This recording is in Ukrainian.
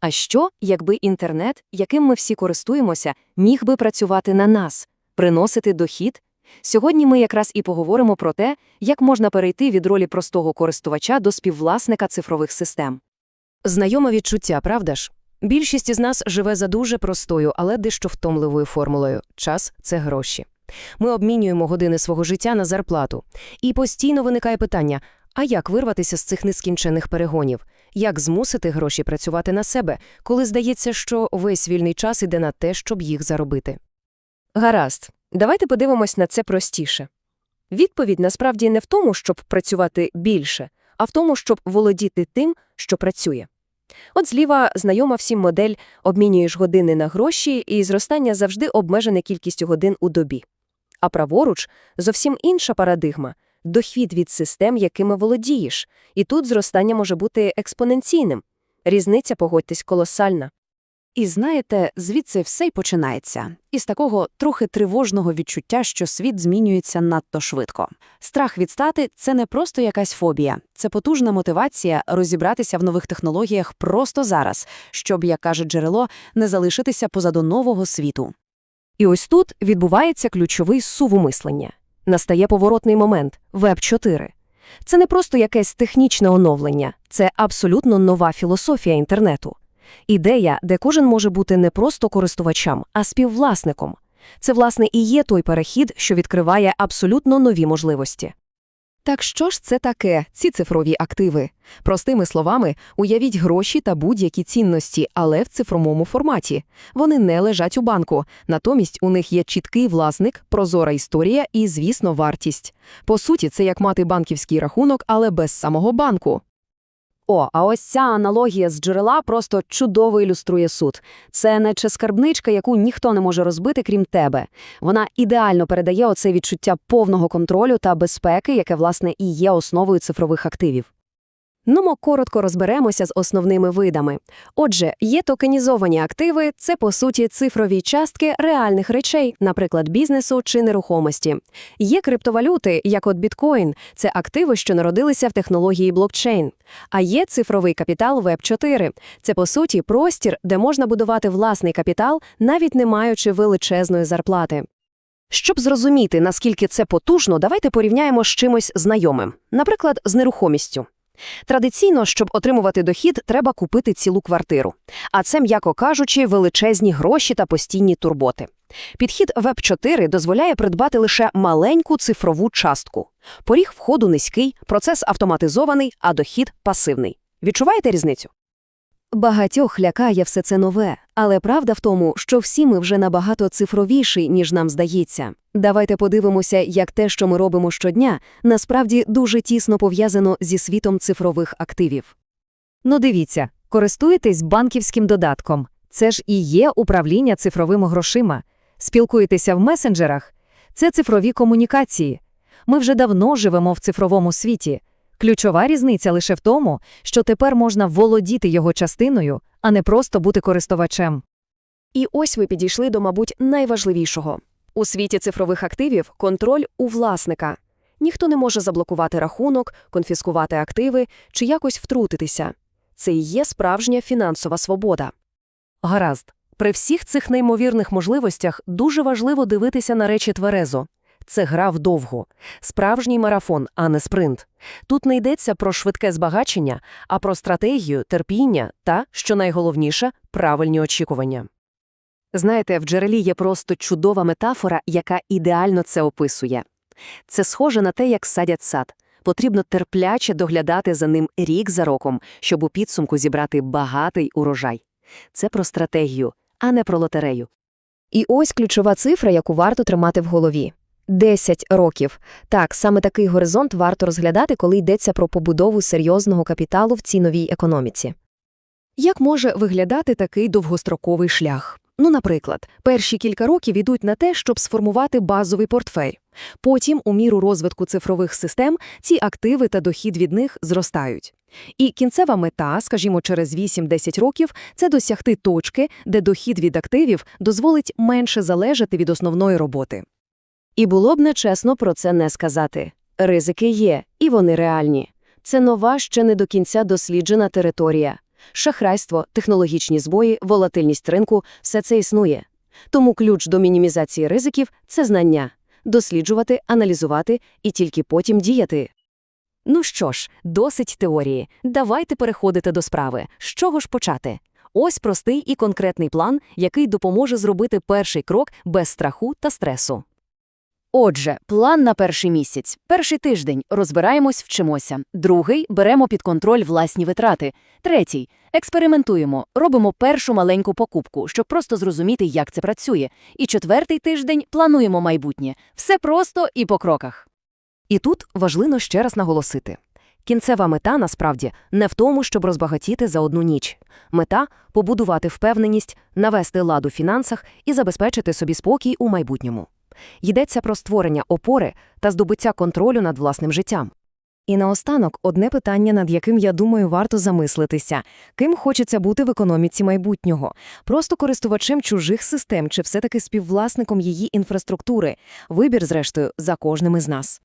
А що, якби інтернет, яким ми всі користуємося, міг би працювати на нас, приносити дохід? Сьогодні ми якраз і поговоримо про те, як можна перейти від ролі простого користувача до співвласника цифрових систем. Знайоме відчуття, правда ж? Більшість із нас живе за дуже простою, але дещо втомливою формулою – час – це гроші. Ми обмінюємо години свого життя на зарплату. І постійно виникає питання – а як вирватися з цих нескінчених перегонів? Як змусити гроші працювати на себе, коли здається, що весь вільний час іде на те, щоб їх заробити? Гаразд, давайте подивимось на це простіше. Відповідь насправді не в тому, щоб працювати більше, а в тому, щоб володіти тим, що працює. От зліва знайома всім модель «обмінюєш години на гроші» і зростання завжди обмежене кількістю годин у добі. А праворуч – зовсім інша парадигма – дохід від систем, якими володієш. І тут зростання може бути експоненційним. Різниця, погодьтесь, колосальна. І знаєте, звідси все й починається. Із такого трохи тривожного відчуття, що світ змінюється надто швидко. Страх відстати – це не просто якась фобія, це потужна мотивація розібратися в нових технологіях просто зараз, щоб, як каже джерело, не залишитися позаду нового світу. І ось тут відбувається ключовий сув мислення. Настає поворотний момент – Веб-4. Це не просто якесь технічне оновлення, це абсолютно нова філософія інтернету. Ідея, де кожен може бути не просто користувачем, а співвласником. Це, власне, і є той перехід, що відкриває абсолютно нові можливості. Так що ж це таке, ці цифрові активи? Простими словами, уявіть гроші та будь-які цінності, але в цифровому форматі. Вони не лежать у банку, натомість у них є чіткий власник, прозора історія і, звісно, вартість. По суті, це як мати банківський рахунок, але без самого банку. О, а ось ця аналогія з джерела просто чудово ілюструє суд. Це наче скарбничка, яку ніхто не може розбити, крім тебе. Вона ідеально передає оце відчуття повного контролю та безпеки, яке, власне, і є основою цифрових активів. Нумо коротко розберемося з основними видами. Отже, є токенізовані активи – це, по суті, цифрові частки реальних речей, наприклад, бізнесу чи нерухомості. Є криптовалюти, як от біткоін – це активи, що народилися в технології блокчейн. А є цифровий капітал Web4 – це, по суті, простір, де можна будувати власний капітал, навіть не маючи величезної зарплати. Щоб зрозуміти, наскільки це потужно, давайте порівняємо з чимось знайомим, наприклад, з нерухомістю. Традиційно, щоб отримувати дохід, треба купити цілу квартиру. А це, м'яко кажучи, величезні гроші та постійні турботи. Підхід Web4 дозволяє придбати лише маленьку цифрову частку. Поріг входу низький, процес автоматизований, а дохід пасивний. Відчуваєте різницю? Багатьох лякає все це нове, але правда в тому, що всі ми вже набагато цифровіші, ніж нам здається. Давайте подивимося, як те, що ми робимо щодня, насправді дуже тісно пов'язано зі світом цифрових активів. Ну дивіться, користуєтесь банківським додатком. Це ж і є управління цифровими грошима. Спілкуєтеся в месенджерах. Це цифрові комунікації. Ми вже давно живемо в цифровому світі. Ключова різниця лише в тому, що тепер можна володіти його частиною, а не просто бути користувачем. І ось ви підійшли до, мабуть, найважливішого. У світі цифрових активів контроль у власника. Ніхто не може заблокувати рахунок, конфіскувати активи чи якось втрутитися. Це і є справжня фінансова свобода. Гаразд. При всіх цих неймовірних можливостях дуже важливо дивитися на речі тверезо. Це гра вдовго. Справжній марафон, а не спринт. Тут не йдеться про швидке збагачення, а про стратегію, терпіння та, що найголовніше, правильні очікування. Знаєте, в джерелі є просто чудова метафора, яка ідеально це описує. Це схоже на те, як садять сад. Потрібно терпляче доглядати за ним рік за роком, щоб у підсумку зібрати багатий урожай. Це про стратегію, а не про лотерею. І ось ключова цифра, яку варто тримати в голові. 10 років. Так, саме такий горизонт варто розглядати, коли йдеться про побудову серйозного капіталу в цій новій економіці. Як може виглядати такий довгостроковий шлях? Ну, наприклад, перші кілька років йдуть на те, щоб сформувати базовий портфель. Потім, у міру розвитку цифрових систем, ці активи та дохід від них зростають. І кінцева мета, скажімо, через 8-10 років, це досягти точки, де дохід від активів дозволить менше залежати від основної роботи. І було б нечесно про це не сказати. Ризики є, і вони реальні. Це нова, ще не до кінця досліджена територія. Шахрайство, технологічні збої, волатильність ринку – все це існує. Тому ключ до мінімізації ризиків – це знання. Досліджувати, аналізувати і тільки потім діяти. Ну що ж, досить теорії. Давайте переходити до справи. З чого ж почати? Ось простий і конкретний план, який допоможе зробити перший крок без страху та стресу. Отже, план на перший місяць. Перший тиждень розбираємось, вчимося. Другий беремо під контроль власні витрати. Третій експериментуємо, робимо першу маленьку покупку, щоб просто зрозуміти, як це працює. І четвертий тиждень плануємо майбутнє. Все просто і по кроках. І тут важливо ще раз наголосити. Кінцева мета, насправді, не в тому, щоб розбагатіти за одну ніч. Мета – побудувати впевненість, навести лад у фінансах і забезпечити собі спокій у майбутньому. Йдеться про створення опори та здобуття контролю над власним життям. І наостанок одне питання, над яким, я думаю, варто замислитися. Ким хочеться бути в економіці майбутнього? Просто користувачем чужих систем чи все-таки співвласником її інфраструктури? Вибір, зрештою, за кожним із нас.